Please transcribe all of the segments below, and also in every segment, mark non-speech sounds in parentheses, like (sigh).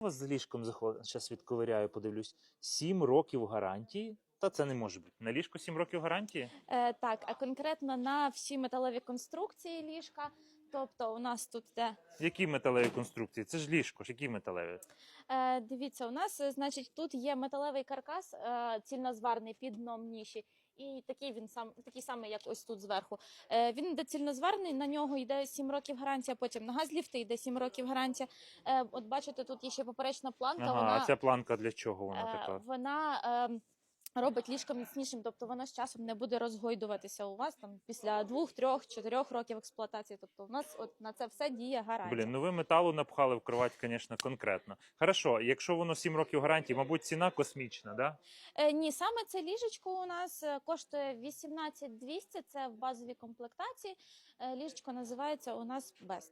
Вас з ліжком зараз відковиряю, подивлюсь. Сім років гарантії. Та це не може бути. На ліжку сім років гарантії? Е, так, а конкретно на всі металеві конструкції ліжка. Тобто у нас тут де Які металеві конструкції? Це ж ліжко ж, які металеві? Е, дивіться, у нас е, значить тут є металевий каркас, е, цільнозварний під дном ніші. І такий він сам такий самий, як ось тут зверху. Е, він йде цільнозварний, на нього йде 7 років гарантія. Потім на газліфти йде 7 років гарантія. Е, от бачите, тут є ще поперечна планка. Ага, вона а ця планка для чого вона Е, така? Вона е, робить ліжко міцнішим, тобто воно з часом не буде розгойдуватися у вас там після двох, трьох, чотирьох років експлуатації. Тобто, у нас от на це все діє гарантія. Блін, ну ви металу напхали в кровать, звісно, конкретно. Хорошо, якщо воно 7 років гарантії, мабуть, ціна космічна, да? Е, ні, саме це ліжечко у нас е, коштує 18 200, Це в базовій комплектації. Е, ліжечко називається у нас Best.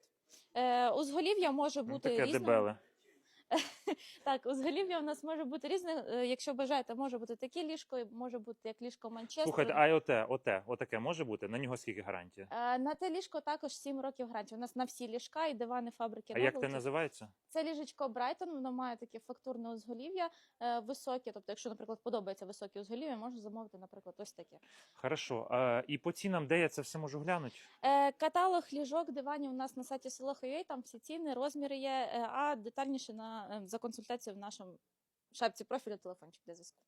Е, узголів'я може Ну, бути таке різним. дебеле. (laughs) Так, узголів'я у нас може бути різне. Е, Якщо бажаєте, може бути таке ліжко, і може бути як ліжко Манчестер. Слухайте, а й оте, оте, отаке може бути? На нього скільки гарантія? Е, На те ліжко також 7 років гарантії. У нас на всі ліжка і дивани фабрики. А як це називається? Це ліжечко Брайтон, воно має таке фактурне узголів'я е, високе. Тобто, якщо, наприклад, подобається високе узголів'я, можна замовити, наприклад, ось таке. Хорошо. І по цінам, де я це все можу глянути? Каталог ліжок, диванів у нас на сайті Село.ua, там всі ціни, розміри є, а детальніше на е, за консультацією в нашому шапці профілю телефончик для зв'язку.